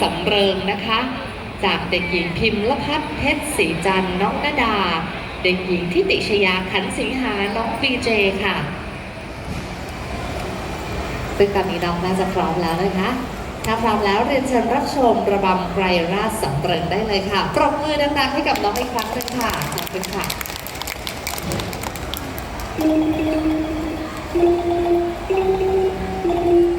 สำเริงนะคะ จากเด็กหญิงพิมพ์ละพัฒน์เพชรศรีจันทร์น้องนาดา เด็กหญิงทิติชยาขันสิงหาน้องปีเจค่ะ ซึ่งตอนนี้น้องน่าจะพร้อมแล้วนะคะ ถ้าพร้อมแล้วเรียนเชิญรับชมระบำไกรราชสำเริงได้เลยค่ะ ปรบมือดังๆให้กับน้องอีกครั้งหนึ่งค่ะขอบคุณค่ะเ